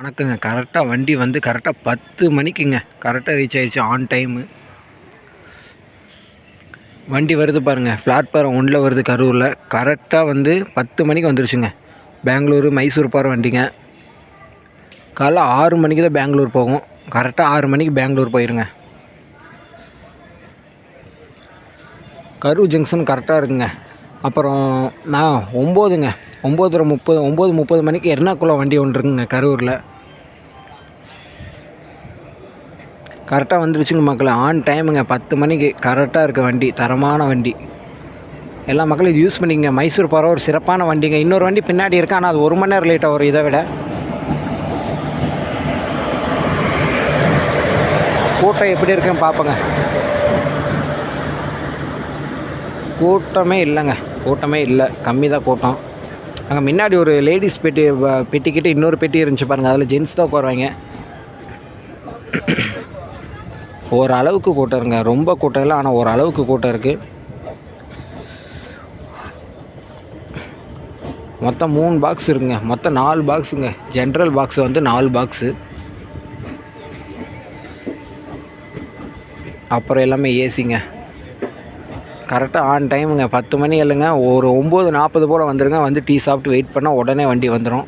வணக்கங்க. கரெக்டாக வண்டி வந்து கரெக்டாக பத்து மணிக்குங்க. கரெக்டாக ரீச் ஆயிடுச்சு ஆன் டைமு வண்டி வருது பாருங்கள் பிளாட்ஃபாரம் ஒன்றில் வருது கரூரில். கரெக்டாக வந்து பத்து மணிக்கு வந்துருச்சுங்க. பெங்களூரு மைசூர் போகிற வண்டிங்க. காலைல ஆறு மணிக்கு தான் பெங்களூர் போகும். கரெக்டாக ஆறு மணிக்கு பெங்களூர் போயிருங்க. கரூர் ஜங்ஷன் கரெக்டாக இருக்குங்க. அப்புறம் நான் ஒம்போதுங்க. ஒம்போதரை முப்பது ஒம்பது முப்பது மணிக்கு எர்ணாகுளம் வண்டி ஒன்று இருக்குங்க கரூரில். கரெக்டாக வந்துருச்சுங்க மக்களே. ஆன் டைமுங்க பத்து மணிக்கு கரெக்டாக இருக்க வண்டி தரமான வண்டி. எல்லா மக்களும் இது யூஸ் பண்ணிக்கங்க. மைசூர் போகிற ஒரு சிறப்பான வண்டிங்க. இன்னொரு வண்டி பின்னாடி இருக்குது ஆனால் அது ஒரு மணி நேரம் லேட்டாக வரும் இதை விட. கூட்டம் எப்படி இருக்குன்னு பார்ப்போங்க கூட்டமே இல்லைங்க. கூட்டமே இல்லை. கம்மி தான் கூட்டம். அங்கே முன்னாடி ஒரு லேடிஸ் பெட்டி பெட்டிக்கிட்ட இன்னொரு பெட்டி இருந்துச்சு பாருங்கள் அதில் ஜென்ஸ் தான் உட்காருவாங்க. ஓரளவுக்கு கூட்டம் இருங்க ரொம்ப கூட்டம் இல்லை ஆனால் ஓரளவுக்கு கூட்டம் இருக்குது மொத்தம் மூணு பாக்ஸ் இருக்குங்க. மொத்தம் நாலு பாக்ஸுங்க ஜென்ரல் பாக்ஸ் வந்து நாலு பாக்ஸு அப்புறம் எல்லாமே ஏசிங்க கரெக்டாக ஆன் டைமுங்க பத்து மணி இல்லைங்க. ஒரு ஒம்பது நாற்பது போல் வந்துடுங்க வந்து டீ சாப்பிட்டு வெயிட் பண்ணால் உடனே வண்டி வந்துடும்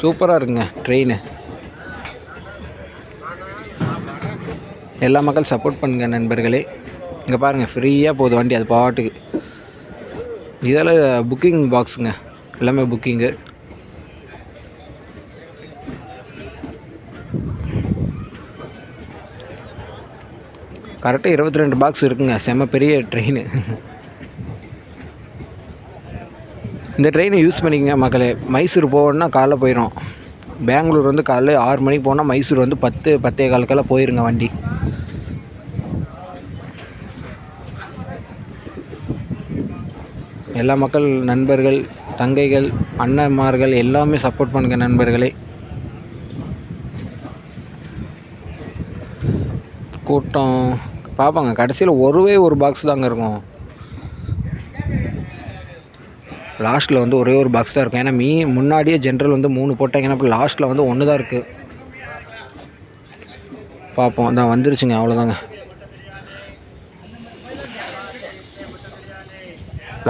சூப்பராக இருக்குங்க ட்ரெயின் எல்லா மக்கள் சப்போர்ட் பண்ணுங்க நண்பர்களே. இங்கே பாருங்கள் ஃப்ரீயாக போகுது வண்டி அது பாட்டுக்கு. இதெல்லாம் புக்கிங் பாக்ஸுங்க எல்லாமே புக்கிங்கு கரெக்டாக இருபத்தி ரெண்டு பாக்ஸ் இருக்குங்க. செம்ம பெரிய ட்ரெயின் இந்த ட்ரெயினை யூஸ் பண்ணிக்கங்க மக்களே. மைசூர் போகணுன்னா காலைல போயிடும் பெங்களூர் வந்து காலைல ஆறு மணிக்கு போனால் மைசூர் வந்து பத்து பத்தே காலுக்கெல்லாம் போயிருங்க வண்டி. எல்லா மக்கள் நண்பர்கள் தங்கைகள் அண்ணன்மார்கள் எல்லாமே சப்போர்ட் பண்ணுங்க நண்பர்களே. கூட்டம் பார்ப்பாங்க கடைசியில் ஒருவே ஒரு பாக்ஸ் தாங்க இருக்கும். லாஸ்ட்டில் வந்து ஒரே ஒரு பாக்ஸ் தான் இருக்கும். ஏன்னா மீ முன்னாடியே ஜென்ரல் வந்து மூணு போட்டாங்கன்னா இப்போ லாஸ்ட்டில் வந்து ஒன்று தான் இருக்குது பார்ப்போம் தான் வந்துருச்சுங்க அவ்வளோதாங்க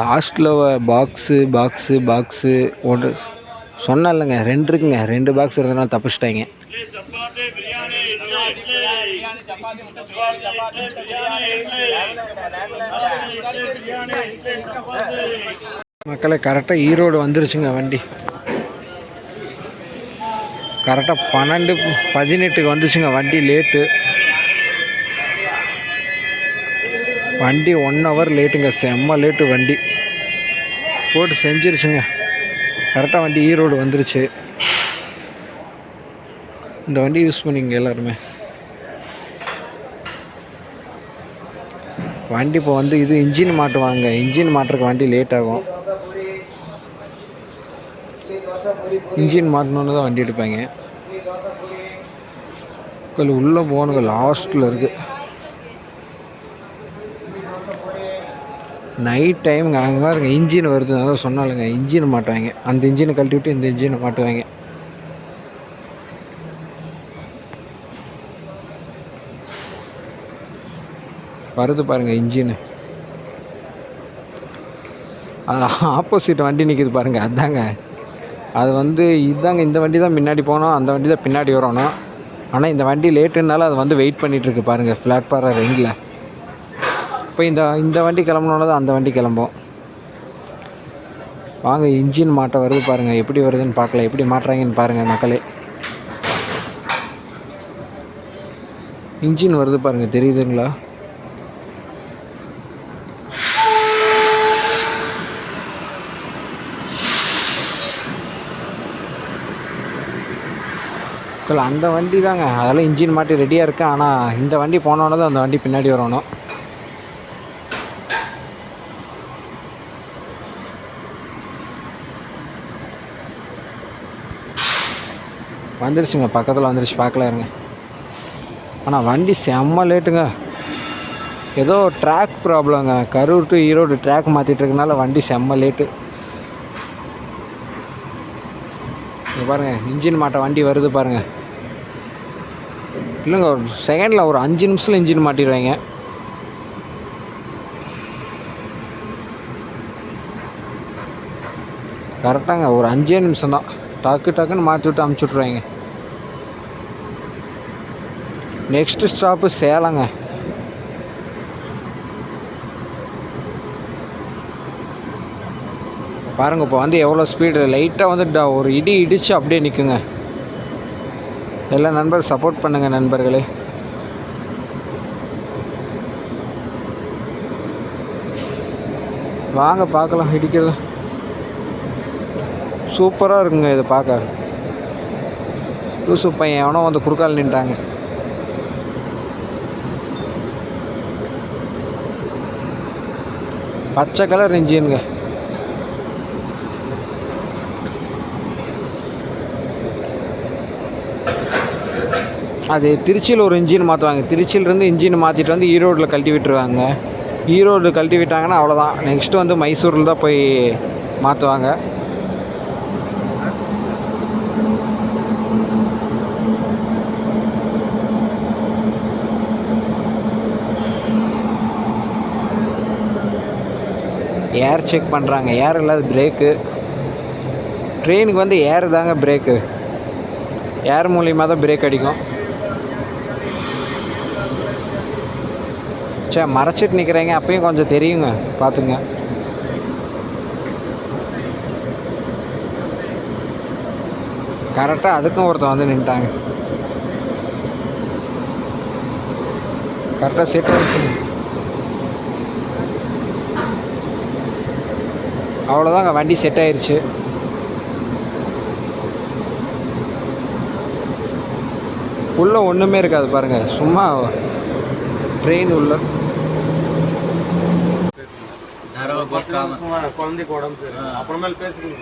லாஸ்ட்டில் பாக்ஸு பாக்ஸு பாக்ஸு ஒன்று சொன்னேன் இல்லைங்க ரெண்டு இருக்குங்க. ரெண்டு பாக்ஸ் இருந்ததுனால தப்பிச்சிட்டாங்க. மக்களை கரெக்டாக ஈரோடு வந்துருச்சுங்க வண்டி. கரெக்டாக பன்னெண்டு பதினெட்டுக்கு வந்துச்சுங்க வண்டி லேட்டு வண்டி ஒன் ஹவர் லேட்டுங்க செம்ம லேட்டு வண்டி. போட்டு செஞ்சிருச்சுங்க. கரெக்டாக வண்டி ஈரோடு வந்துருச்சு. இந்த வண்டி யூஸ் பண்ணிங்க எல்லாருமே. வண்டி இப்போ வந்து இது இன்ஜின் மாட்டுவாங்க. இன்ஜின் மாட்டுறக்கு வண்டி லேட் ஆகும். இன்ஜின் மாட்டணுன்னு தான் வண்டி எடுப்பாங்க. கொஞ்சம் உள்ளே போகணுங்க. லாஸ்ட்டில் இருக்குது நைட் டைம் அங்கே பாருங்க. இன்ஜின் வருது அதான் சொன்னாலுங்க இன்ஜின் மாட்டுவாங்க. அந்த இன்ஜினை கழட்டி விட்டு இந்த இன்ஜினை மாட்டுவாங்க. வருது பாருங்கள் இன்ஜின். அது ஆப்போசிட் வண்டி நிற்கிது பாருங்கள் அதாங்க. அது வந்து இதாங்க இந்த வண்டி தான் முன்னாடி போனோம் அந்த வண்டி தான் பின்னாடி வரணும். ஆனால் இந்த வண்டி லேட்டுனால அது வந்து வெயிட் பண்ணிகிட்ருக்கு பாருங்கள் பாருங்க பிளாட்ஃபாரம் ரெண்டில் இப்போ இந்த இந்த வண்டி கிளம்பணுன்னா தான் அந்த வண்டி கிளம்பும். வாங்க இன்ஜின் மாட்ட வருது பாருங்கள் எப்படி வருதுன்னு பார்க்கல எப்படி மாட்டுறாங்கன்னு பாருங்கள் மக்களே. இன்ஜின் வருது பாருங்கள் தெரியுதுங்களா? மக்கள் அந்த வண்டி தாங்க அதெல்லாம் இன்ஜின் மாட்டி ரெடியாக இருக்கு. ஆனால் இந்த வண்டி போனோன்னே தான் அந்த வண்டி பின்னாடி வரணும். வந்துருச்சுங்க. பக்கத்தில் வந்துருச்சு. பார்க்கல இருங்க. ஆனால் வண்டி செம்ம லேட்டுங்க ஏதோ ட்ராக் ப்ராப்ளங்க கரூர் டு ஈரோடு ட்ராக் மாற்றிட்டு இருக்கனால வண்டி செம்ம லேட்டு பாருங்கள் இன்ஜின் மாட்ட வண்டி வருது பாருங்கள் இல்லைங்க ஒரு செகண்டில் ஒரு அஞ்சு நிமிஷத்தில் இன்ஜின் மாட்டிடுவாங்க. கரெக்டாங்க ஒரு அஞ்சே நிமிஷம் தான் டக்கு டக்குன்னு மாற்றி விட்டு அமுச்சு விட்ருவாங்க நெக்ஸ்ட் ஸ்டாப்பு சேலங்க பாருங்க இப்போ வந்து எவ்வளோ ஸ்பீடு லைட்டாக வந்து ட- ஒரு இடி இடித்து அப்படியே நிற்குங்க எல்லா நண்பர் சப்போர்ட் பண்ணுங்க நண்பர்களே. வாங்க பார்க்கலாம் இடிக்கிறது. சூப்பராக இருக்குங்க இதை பார்க்க. லூசு பையன் எவனோ வந்து குறுக்கால் நின்றாங்க. பச்சை கலர் இன்ஜினுங்க. அது திருச்சியில் ஒரு இன்ஜின் மாற்றுவாங்க. திருச்சியிலேருந்து இன்ஜின் மாற்றிட்டு வந்து ஈரோட்டில் கழட்டி விட்டுருவாங்க. ஈரோடு கழட்டி விட்டாங்கன்னா அவ்வளோதான். நெக்ஸ்ட்டு வந்து மைசூரில் தான் போய் மாற்றுவாங்க. ஏர் செக் பண்ணுறாங்க ஏர் இல்லாத பிரேக்கு ட்ரெயினுக்கு வந்து ஏர் தாங்க பிரேக்கு ஏர் மூலியமாக தான் பிரேக் அடிக்கும். சே மறைச்சிட்டு நிற்கிறேங்க அப்பயும் கொஞ்சம் தெரியுங்க. பார்த்துங்க கரெக்டாக அதுக்கும் ஒருத்தன் வந்து நின்ட்டாங்க கரெக்டாக செட் அவ்வளோதாங்க வண்டி செட் ஆயிடுச்சு உள்ளே ஒன்றுமே இருக்காது பாருங்கள் சும்மா ட்ரெயின் உள்ள. குழந்தைக்கு உடம்பு சரி அப்புறமேல் பேசுறீங்க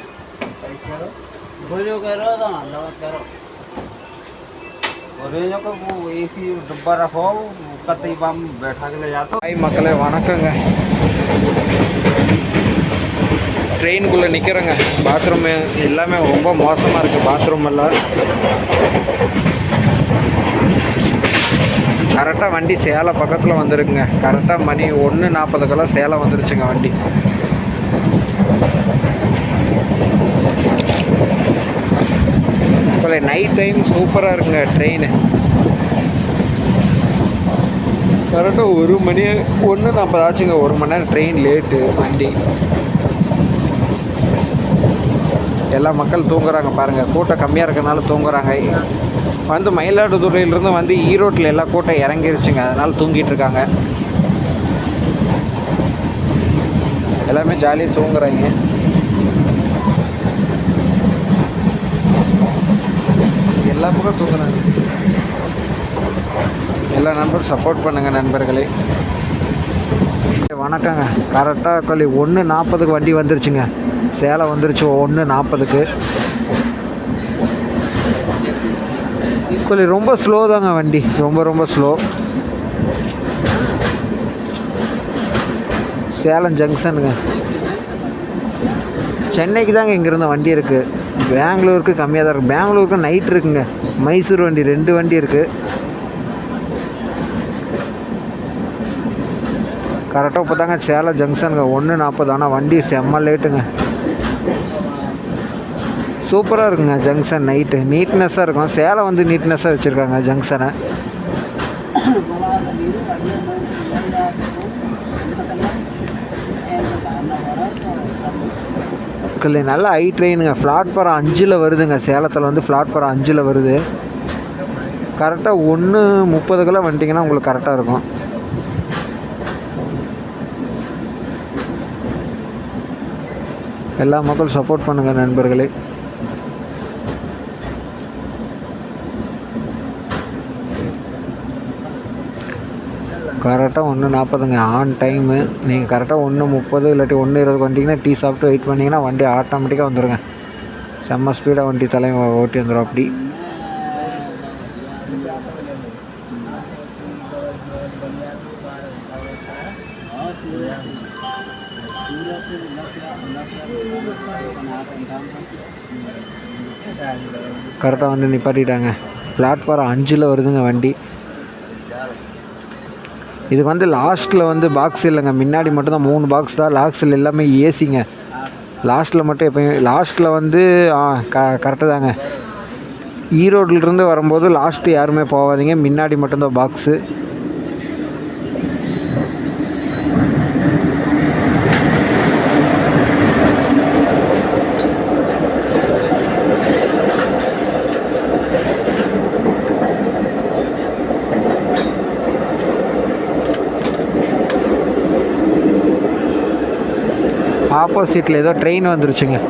बोलो करो तो लगा करो और ये जो को वो एसी डब्बा रखो कतई बम बैठा के ले जाते ஹாய் மக்களே வணக்கங்க ட்ரெயினுக்குள்ளே நிற்கிறேங்க பாத்ரூமு எல்லாமே ரொம்ப மோசமாக இருக்குது பாத்ரூம் எல்லாம் கரெக்டாக வண்டி சேலம் பக்கத்தில் வந்துருக்குங்க. கரெக்டாக மணி ஒன்று நாற்பதுக்கெல்லாம் சேலம் வந்துருச்சுங்க வண்டி. இப்போ நைட் டைம் சூப்பராக இருக்குங்க ட்ரெயின் கரெக்டாக ஒரு மணி ஒன்று நாற்பது ஆச்சுங்க. ஒரு மணி நேரம் ட்ரெயின் லேட்டு வண்டி. எல்லா மக்கள் தூங்குறாங்க பாருங்கள் கூட்டம் கம்மியாக இருக்கறனால தூங்குறாங்க. வந்து மயிலாடுதுறையிலிருந்து வந்து ஈரோட்டில் எல்லா கூட்டம் இறங்கிருச்சுங்க. அதனால் தூங்கிட்டு இருக்காங்க. எல்லாமே ஜாலியாக தூங்குறாங்க. எல்லா பக்கம் தூங்குறாங்க. எல்லா நண்பரும் சப்போர்ட் பண்ணுங்கள் நண்பர்களே. வணக்கங்க. கரெக்டாக கொல்லி ஒன்று நாற்பதுக்கு வண்டி வந்துருச்சுங்க. சேலம் வந்துருச்சு ஒன்று நாற்பதுக்கு சொல்லி ரொம்ப ஸ்லோ தாங்க வண்டி. ரொம்ப ரொம்ப ஸ்லோ சேலம் ஜங்ஷனுங்க. சென்னைக்கு தாங்க இங்கேருந்து வண்டி இருக்குது பெங்களூருக்கு கம்மியாக தான் இருக்குது பெங்களூருக்கு நைட் இருக்குங்க. மைசூர் வண்டி ரெண்டு வண்டி இருக்குது கரெக்டாக இப்போ தாங்க சேலம் ஜங்ஷனுங்க. ஒன்று நாற்பது ஆனால் வண்டி செம்ம லேட்டுங்க சூப்பராக இருக்குங்க ஜங்ஷன் நைட்டு நீட்னஸாக இருக்கும். சேலம் வந்து நீட்னஸாக வச்சுருக்காங்க ஜங்ஷனை இல்லை நல்ல ஹை ட்ரெயினுங்க பிளாட்ஃபாரம் அஞ்சில் வருதுங்க. சேலத்தில் வந்து பிளாட்ஃபாரம் அஞ்சில் வருது. கரெக்டாக ஒன்று முப்பதுக்கெல்லாம் வந்துட்டிங்கன்னா உங்களுக்கு கரெக்டாக இருக்கும். எல்லா மக்களும் சப்போர்ட் பண்ணுங்கள் நண்பர்களே. கரெக்டாக ஒன்று நாற்பதுங்க. ஆன் டைமு நீங்கள் கரெக்டாக ஒன்று முப்பது இல்லாட்டி ஒன்று இருபது வந்துட்டிங்கன்னா டீ சாப்பிட்டு வெயிட் பண்ணிங்கன்னா வண்டி ஆட்டோமேட்டிக்காக வந்துடுங்க செம்ம ஸ்பீடாக வண்டி தலை ஓட்டி வந்துடும் அப்படி. கரெக்டாக வந்து நிப்பாட்டிட்டாங்க. பிளாட்ஃபார்ம் அஞ்சில் வருதுங்க வண்டி. இதுக்கு வந்து லாஸ்ட்டில் வந்து பாக்ஸ் இல்லைங்க. முன்னாடி மட்டும்தான் மூணு பாக்ஸ் தான். லாஸ்ட்டில் எல்லாமே ஏசிங்க லாஸ்ட்டில் மட்டும் எப்பயும் லாஸ்ட்டில் வந்து ஆ க கரெக்டு தாங்க. ஈரோட்லேருந்து வரும்போது லாஸ்ட்டு யாருமே போகாதீங்க. முன்னாடி மட்டும்தான் பாக்ஸு ஆப்போசிட்டில் ஏதோ ட்ரெயின் வந்துருச்சுங்க.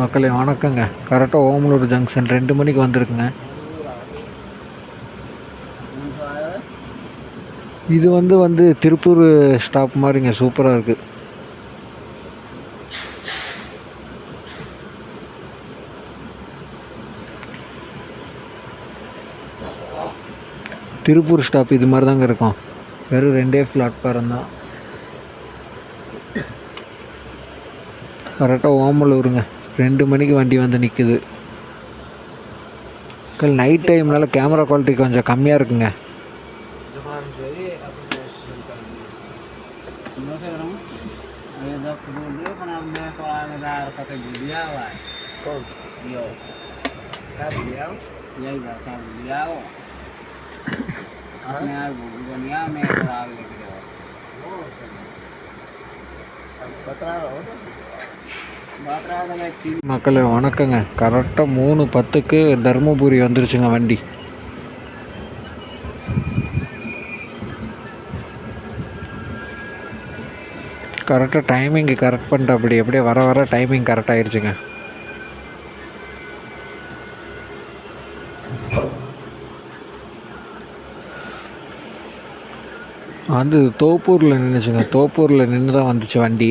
மக்களே வணக்கங்க. கரெக்டாக ஓமலூர் ஜங்ஷன் ரெண்டு மணிக்கு வந்திருக்குங்க. இது வந்து வந்து திருப்பூர் ஸ்டாப் மாதிரிங்க. சூப்பராக இருக்குது திருப்பூர் ஸ்டாப் இது மாதிரி தாங்க இருக்கும். வெறும் ரெண்டே பிளாட்ஃபாரம் தான் கரெக்டாக ஓமலூருங்க. ரெண்டு மணிக்கு வண்டி வந்து நிற்குது நைட் டைம்னால கேமரா குவாலிட்டி கொஞ்சம் கம்மியாக இருக்குங்க. Ayo dok sebelum dia pernah melakukan ada kata beliau lah. Yo. Kata beliau? Ya iya sama beliau. अपने आप दुनिया में खराब लग रहे हो बता रहा हो बात रहा था मैं ठीक மக்களே வணக்கங்க கரெக்டாக மூணு பத்துக்கு தருமபுரி வந்துருச்சுங்க வண்டி கரெக்டாக டைமிங் கரெக்ட் பண்ணிட்டு அப்படி அப்படியே வர வர டைமிங் கரெக்ட் ஆயிடுச்சுங்க வந்து தோப்பூரில் நின்றுச்சுங்க தோப்பூரில் நின்று தான் வந்துச்சு வண்டி.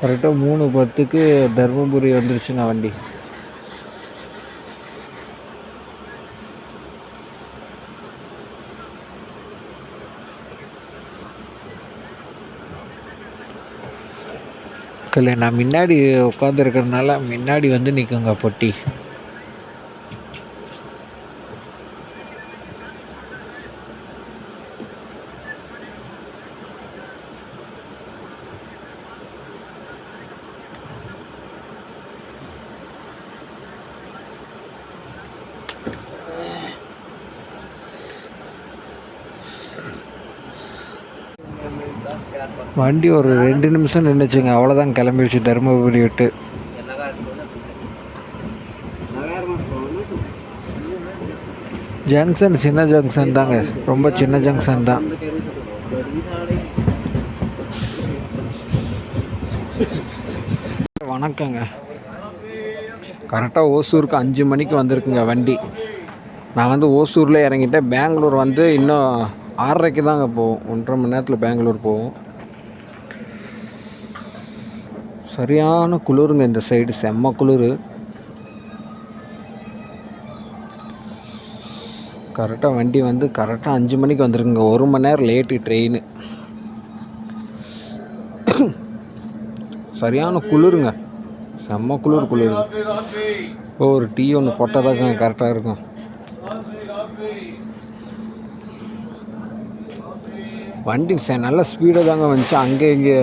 கரெக்டாக மூணு பத்துக்கு தருமபுரி வந்துருச்சுங்க வண்டி. இல்லை நான் முன்னாடி உட்காந்துருக்கறனால முன்னாடி வந்து நிற்குங்க பொட்டி. வண்டி ஒரு ரெண்டு நிமிஷம் நின்றுச்சுங்க அவ்வளோதான் கிளம்பிடுச்சு தருமபுரி விட்டு. ஜங்ஷன் சின்ன ஜங்ஷன் தாங்க. ரொம்ப சின்ன ஜங்ஷன் தான். வணக்கங்க. கரெக்டாக ஓசூருக்கு அஞ்சு மணிக்கு வந்திருக்குங்க வண்டி. நான் வந்து ஓசூரில் இறங்கிட்டேன். பெங்களூர் வந்து இன்னும் ஆறரைக்கு தாங்க போவோம். ஒன்றரை மணி நேரத்தில் பெங்களூர் போவோம். சரியான குளிருங்க இந்த சைடு செம்ம குளிர். கரெக்டாக வண்டி வந்து கரெக்டாக அஞ்சு மணிக்கு வந்திருக்குங்க. ஒரு மணி நேரம் லேட்டு ட்ரெயின் சரியான குளிருங்க. செம்ம குளிர் குளிர். ஓ ஒரு டீ ஒன்று போட்டால் தான் கரெக்டாக இருக்கும். வண்டி ச நல்ல ஸ்பீடாக தாங்க வந்துச்சு. அங்கே இங்கே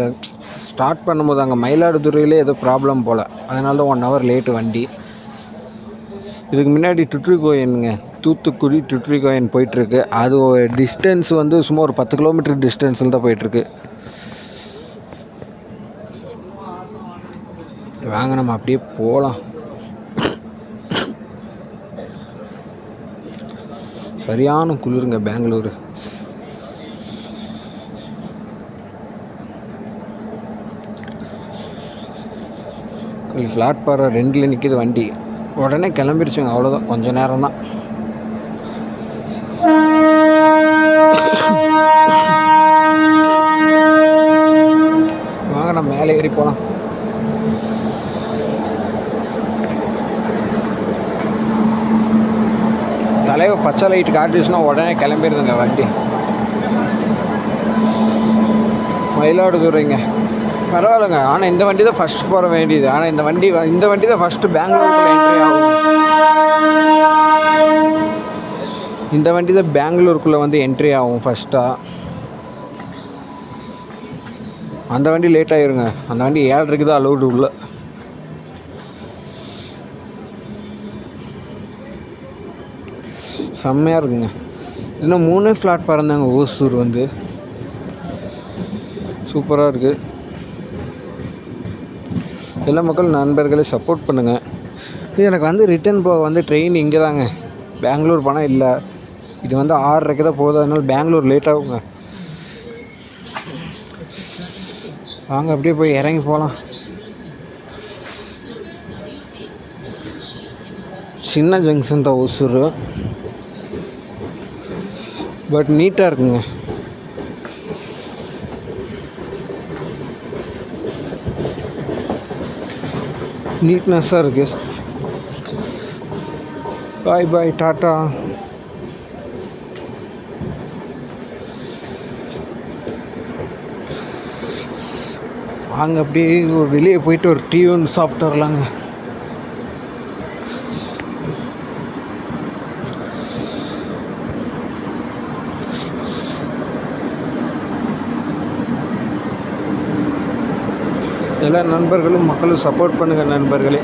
ஸ்டார்ட் பண்ணும்போது அங்கே மயிலாடுதுறையிலே ஏதோ ப்ராப்ளம் போல். அதனால தான் ஒன் ஹவர் லேட்டு வண்டி. இதுக்கு முன்னாடி டுட்ரிகோயனுங்க தூத்துக்குடி டுட்ரிகோயன் போயிட்டுருக்கு. அது டிஸ்டன்ஸ் வந்து சும்மா ஒரு பத்து கிலோமீட்டர் டிஸ்டன்ஸில் தான் போயிட்டுருக்கு. வாங்க நம்ம அப்படியே போகலாம் சரியான குளிருங்க பெங்களூரு. ஃப்ளாட் பாறை ரெண்டில் நிற்கிது வண்டி. உடனே கிளம்பிருச்சுங்க. அவ்வளோதான் கொஞ்சம் நேரம் தான் வாங்க நம்ம மேலே ஏறி போகலாம் தலைவர் பச்சை லைட் காட்டுச்சுன்னா உடனே கிளம்பிடுதுங்க வண்டி. மயிலாடுதுறைங்க. பரவாயில்லைங்க. ஆனால் இந்த வண்டி தான் ஃபஸ்ட்டு போக வேண்டியது. ஆனால் இந்த வண்டி இந்த வண்டி தான் ஃபஸ்ட்டு பெங்களூருக்குள்ள என்ட்ரி ஆகும். இந்த வண்டி தான் பெங்களூருக்குள்ளே வந்து என்ட்ரி ஆகும் ஃபஸ்ட்டாக அந்த வண்டி லேட் ஆயிருங்க. அந்த வண்டி ஏழரைக்கு தான் அலௌடு உள்ள. செம்மையாக இருக்குங்க. இன்னும் மூணு ஃப்ளாட் பறந்தாங்க ஓசூர் வந்து. சூப்பராக இருக்குது எல்லா மக்கள் நண்பர்களே சப்போர்ட் பண்ணுங்கள் எனக்கு வந்து ரிட்டன் போக வந்து ட்ரெயின் இங்கே தாங்க பெங்களூர் பணம் இல்லை. இது வந்து ஆறரைக்கு தான் போகுது அதனால பெங்களூர் லேட் ஆகுங்க. வாங்க அப்படியே போய் இறங்கி போகலாம் சின்ன ஜங்ஷன் தான் ஒசூர். பட் நீட்டாக இருக்குங்க. நீட்னஸாக இருக்கு. பாய் பாய் டாட்டா வாங்க அப்படியே வெளியே போயிட்டு ஒரு டீ ஒன்று சாப்பிட்டு வரலாங்க. எல்லா நண்பர்களும் மக்களும் சப்போர்ட் பண்ணுங்கள் நண்பர்களே.